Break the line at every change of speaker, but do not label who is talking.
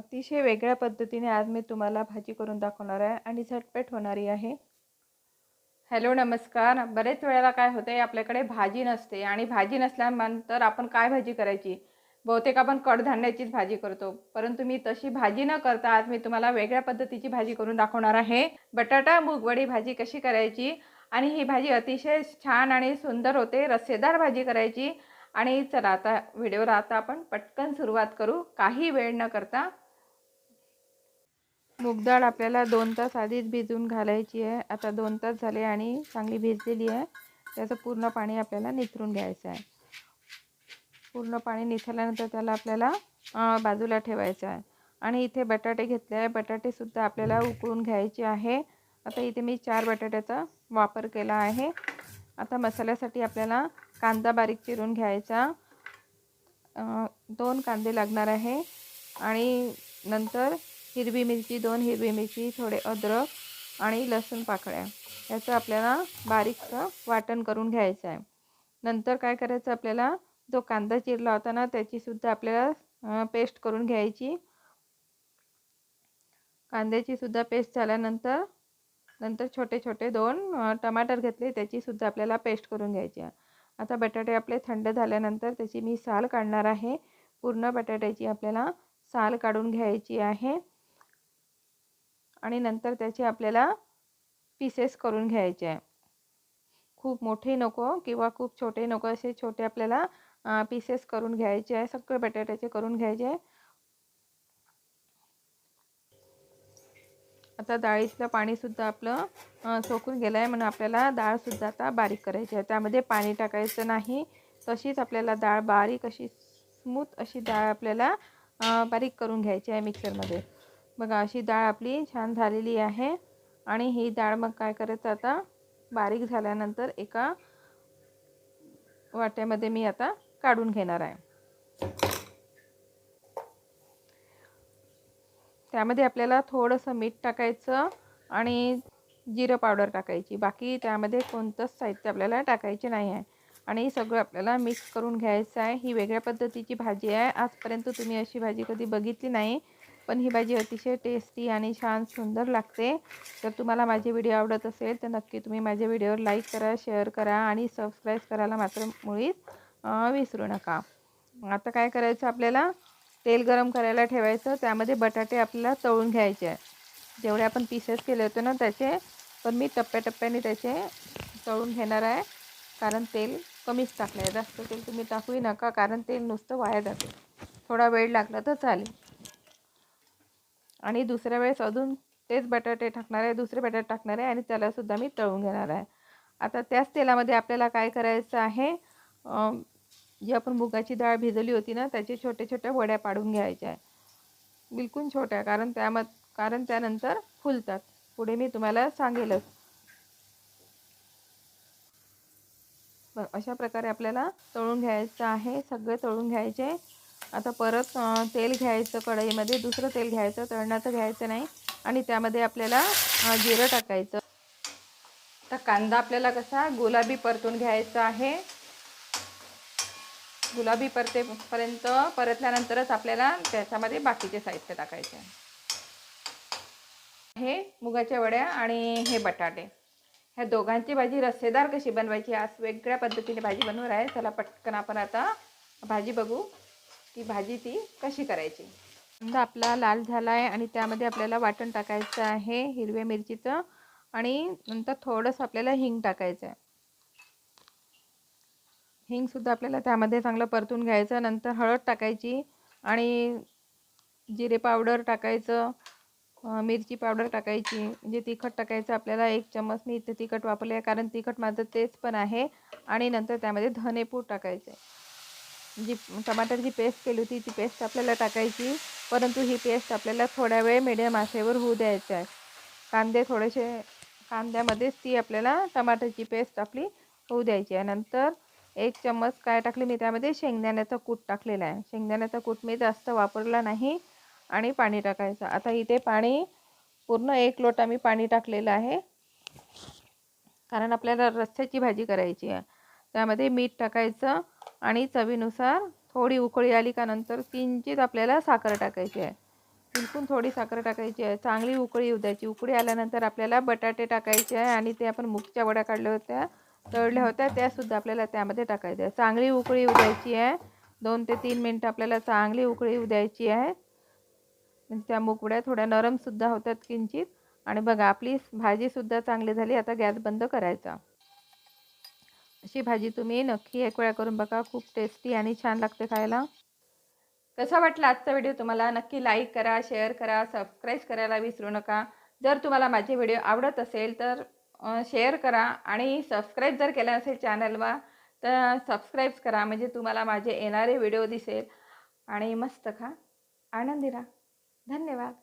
अतिशय वेगळ्या पद्धतीने आज मी तुम्हाला भाजी करून दाखवणार आहे आणि झटपट होणारी आहे. हॅलो नमस्कार. बरेच वेळेला काय होते आपल्याकडे भाजी नसते आणि भाजी नसल्यानंतर आपण काय भाजी करायची? बहुतेक आपण कडधान्याचीच भाजी करतो. परंतु मी तशी भाजी न करता आज मी तुम्हाला वेगळ्या पद्धतीची भाजी करून दाखवणार आहे. बटाटा मूगवडी भाजी कशी करायची? आणि ही भाजी अतिशय छान आणि सुंदर होते. रस्सेदार भाजी करायची. आणि चला आता व्हिडिओला आता आपण पटकन सुरुवात करू. काही वेळ न करता मूगडाळ आपल्याला दोन तास आधीच भिजवून घालायची आहे. आता दोन तास झाले आणि चांगली भिजलेली आहे. त्याचं पूर्ण पाणी आपल्याला निथरून घ्यायचं आहे. पूर्ण पाणी निथरल्यानंतर त्याला आपल्याला बाजूला ठेवायचं आहे. आणि इथे बटाटे घेतले आहे. बटाटेसुद्धा आपल्याला उकळून घ्यायचे आहे. आता इथे मी चार बटाट्याचा वापर केला आहे. आता मसाल्यासाठी आपल्याला कांदा बारीक चिरून घ्यायचा. दोन कांदे लागणार आहे. आणि नंतर हिरवी मिरची दोन हिरवी मिरची थोडे अद्रक आणि लसूण पाकळ्या. याचं आपल्याला बारीकसं वाटण करून घ्यायचं आहे. नंतर काय करायचं आपल्याला? जो कांदा चिरला होता ना त्याचीसुद्धा आपल्याला पेस्ट करून घ्यायची. कांद्याची सुद्धा पेस्ट झाल्यानंतर नंतर छोटे छोटे दोन टमाटर घेतले त्याचीसुद्धा आपल्याला पेस्ट करून घ्यायची आहे. आता बटाटे आपले थंड झाल्यानंतर त्याची मी साल काढणार आहे. पूर्ण बटाट्याची आपल्याला साल काढून घ्यायची आहे. आणि नंतर त्याचे आपल्याला पीसेस करून घ्यायचे आहे. खूप मोठे नको किंवा खूप छोटे नको असे छोटे आपल्याला पीसेस करून घ्यायचे आहे. सगळे बटाट्याचे करून घ्यायचे आहे. आता डाळीतलं पाणीसुद्धा आपलं सोकून गेलं आहे म्हणून आपल्याला डाळसुद्धा आता बारीक करायची आहे. त्यामध्ये पाणी टाकायचं नाही. तशीच आपल्याला डाळ बारीक अशी स्मूथ अशी डाळ आपल्याला बारीक करून घ्यायची आहे मिक्सरमध्ये बघा अशी डाळ आपली छान झालेली आहे. आणि ही डाळ मग काय करायचं आता बारीक झाल्यानंतर एका वाट्यामध्ये मी आता काढून घेणार आहे. त्यामध्ये आपल्याला थोडंसं मीठ टाकायचं आणि जिरं पावडर टाकायची. बाकी त्यामध्ये कोणतंच साहित्य आपल्याला टाकायचे नाही आहे. आणि सगळं आपल्याला मिक्स करून घ्यायचं आहे. ही वेगळ्या पद्धतीची भाजी आहे. आजपर्यंत तुम्ही अशी भाजी कधी बघितली नाही. पण ही भाजी अतिशय टेस्टी आणि छान सुंदर लागते. जर तुम्हाला माझे व्हिडिओ आवडत असेल तर नक्की तुम्ही माझ्या व्हिडिओवर लाईक करा शेअर करा आणि सबस्क्राईब करायला मात्र मुळीच विसरू नका. आता काय करायचं आपल्याला? तेल गरम करायला ठेवायचं. त्यामध्ये बटाटे आपल्याला तळून घ्यायचे आहे जेवढे आपण पीसेस केले होते ना त्याचे पण मी टप्प्याटप्प्याने त्याचे तळून घेणार आहे. कारण तेल कमीच टाकलं आहे जास्त तेल तुम्ही टाकूही नका कारण तेल नुसतं वाया जाते. थोडा वेळ लागला तर चालेल. आणि दुसऱ्या वेळेस अजून तेच बटाटे टाकणार आहे दुसरे बटाटे टाकणार आहे आणि त्यालासुद्धा मी तळून घेणार आहे. आता त्याच तेलामध्ये आपल्याला काय करायचं आहे जी आपण मुगाची डाळ भिजवली होती ना त्याचे छोटे छोट्या वड्या पाडून घ्यायच्या आहे. बिलकुल छोट्या कारण त्याम कारण त्यानंतर फुलतात. पुढे मी तुम्हाला सांगेलच. अशा प्रकारे आपल्याला तळून घ्यायचं आहे सगळे तळून घ्यायचे. आता परत तेल घ्यायचं कढईमध्ये दुसरं तेल घ्यायचं तळण्याचं घ्यायचं नाही आणि त्यामध्ये आपल्याला जिरं टाकायचं. तर कांदा आपल्याला कसा गुलाबी परतून घ्यायचा आहे. गुलाबी परतेपर्यंत परतल्यानंतरच आपल्याला त्याच्यामध्ये बाकीचे साहित्य टाकायचे. आहे हे मुगाच्या वड्या आणि हे बटाटे. ह्या दोघांची भाजी रस्सेदार कशी बनवायची आज वेगळ्या पद्धतीने भाजी बनवणार आहे. चला पटकन आपण आता भाजी बघू. ती भाजी ती कशी करायची? कांदा आपला लाल झाला आहे आणि त्यामध्ये आपल्याला वाटण टाकायचं आहे हिरव्या मिरचीचं आणि नंतर थोडंसं आपल्याला हिंग टाकायचं आहे. हिंगसुद्धा आपल्याला त्यामध्ये चांगलं परतून घ्यायचं नंतर हळद टाकायची आणि जिरे पावडर टाकायचं मिरची पावडर टाकायची म्हणजे तिखट टाकायचं आपल्याला एक चम्मच मी इथे तिखट वापरले आहे कारण तिखट माझं तेच पण आहे आणि नंतर त्यामध्ये धनेपूड टाकायचं जी टमाटरची पेस्ट केली होती ती पेस्ट आपल्याला टाकायची. परंतु ही पेस्ट आपल्याला थोड्या वेळ मिडियम आशेवर होऊ द्यायची आहे. कांदे थोडेसे कांद्यामध्येच ती आपल्याला टमाटरची पेस्ट आपली होऊ द्यायची आहे. नंतर एक चम्मच काय टाकले मी त्यामध्ये? शेंगदाण्याचा कूट टाकलेला आहे. शेंगदाण्याचा कूट मी जास्त वापरला नाही आणि पाणी टाकायचं. आता इथे पाणी पूर्ण एक लोटा मी पाणी टाकलेलं आहे. कारण आपल्याला रस्स्याची भाजी करायची आहे. त्यामध्ये मीठ टाकायचं. आणि चवीनुसार थोडी उकळी आली का नंतर किंचित आपल्याला साखर टाकायची आहे. बिलकुल थोडी साखर टाकायची आहे. चांगली उकळी येऊ द्यायची. उकळी आल्यानंतर आपल्याला बटाटे टाकायचे आहे आणि ते आपण मुगच्या वड्या काढल्या होत्या तळल्या होत्या त्यासुद्धा आपल्याला त्यामध्ये टाकायच्या आहे. चांगली उकळी येऊ द्यायची आहे. दोन ते तीन मिनटं आपल्याला चांगली उकळी येऊ द्यायची आहे. म्हणजे त्या मुगवड्या थोड्या नरमसुद्धा होतात किंचित. आणि बघा आपली भाजीसुद्धा चांगली झाली. आता गॅस बंद करायचा. अशी भाजी तुम्ही नक्की एक वेळा करून बघा. खूप टेस्टी आणि छान लागते खायला. कसा वाटला आजचा व्हिडिओ तुम्हाला? नक्की लाईक करा शेअर करा सबस्क्राईब करायला विसरू नका. जर तुम्हाला माझे व्हिडिओ आवडत असेल तर शेअर करा आणि सबस्क्राईब जर केलं असेल चॅनलवर तर सबस्क्राईब करा. म्हणजे तुम्हाला माझे येणारे व्हिडिओ दिसेल. आणि मस्त खा. आनंदी राहा. धन्यवाद.